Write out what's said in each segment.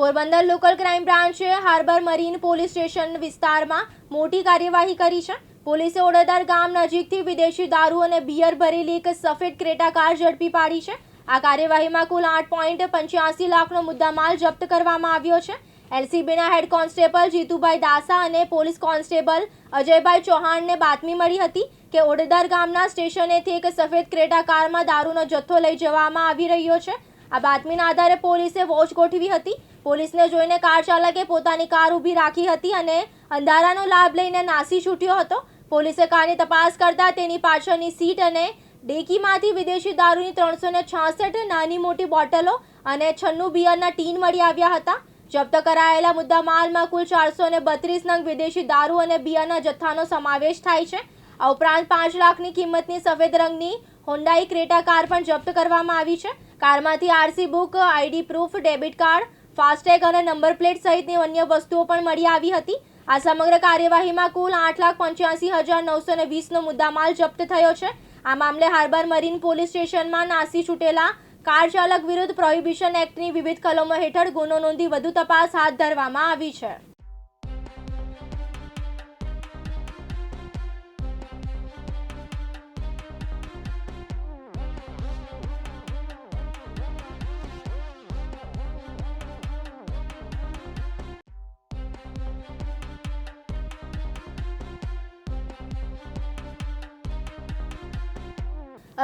Porbandar local crime બ્રાન્ચે harbour marine police station વિસ્તારમાં મોટી કાર્યવાહી કરી છે. પોલીસે ઓડેદાર ગામ નજીકથી વિદેશી દારૂ અને બિયર ભરેલી એક સફેદ ક્રેટા કાર ઝડપી પાડી છે. આ કાર્યવાહીમાં કુલ આઠ પોઈન્ટ પંચ્યાસી લાખનો મુદ્દામાલ જપ્ત કરવામાં આવ્યો છે. એલસીબીના હેડ કોન્સ્ટેબલ જીતુભાઈ દાસા અને પોલીસ કોન્સ્ટેબલ અજયભાઈ ચૌહાણને બાતમી મળી હતી કે ઓડેદાર ગામના સ્ટેશનેથી એક સફેદ ક્રેટા કારમાં દારૂનો જથ્થો લઈ જવામાં આવી રહ્યો છે. આ બાતમીના આધારે પોલીસે વોચ ગોઠવી હતી. પોલીસને જોઈને કાર ચાલકે પોતાની કાર ઊભી રાખી હતી અને અંધારાનો લાભ લઈને નાસી છૂટ્યો હતો. પોલીસે કારની તપાસ કરતા તેની પાછળની સીટ અને ડેકીમાંથી વિદેશી દારૂની ત્રણસો ને છાસઠ નાની મોટી બોટલો અને છન્નું બિયરના ટીન મળી આવ્યા હતા. જપ્ત કરાયેલા મુદ્દામાલમાં કુલ ચારસો ને બત્રીસ નંગ વિદેશી દારૂ અને બિયરના જથ્થાનો સમાવેશ થાય છે. આ ઉપરાંત પાંચ લાખની કિંમતની સફેદ રંગની હોન્ડાઈ ક્રેટા કાર પણ જપ્ત કરવામાં આવી છે. કારમાંથી RC book, ID proof, debit card, FASTag અને નંબર પ્લેટ સહિતની અન્ય વસ્તુઓ પણ મળી આવી હતી. આ સમગ્ર કાર્યવાહીમાં કુલ આઠ લાખ પંચ્યાસી હજાર નવસો ને વીસનો મુદ્દામાલ જપ્ત થયો છે. આ મામલે હાર્બર મરીન પોલીસ સ્ટેશનમાં નાસી છૂટેલા કાર ચાલક વિરુદ્ધ પ્રોહિબિશન એક્ટની વિવિધ કલમો હેઠળ ગુનો નોંધી વધુ તપાસ હાથ ધરવામાં આવી છે.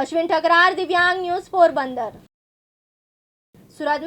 અશ્વિન ઠકરાર દિવ્યાંગ ન્યૂઝ પોરબંદર. સુરત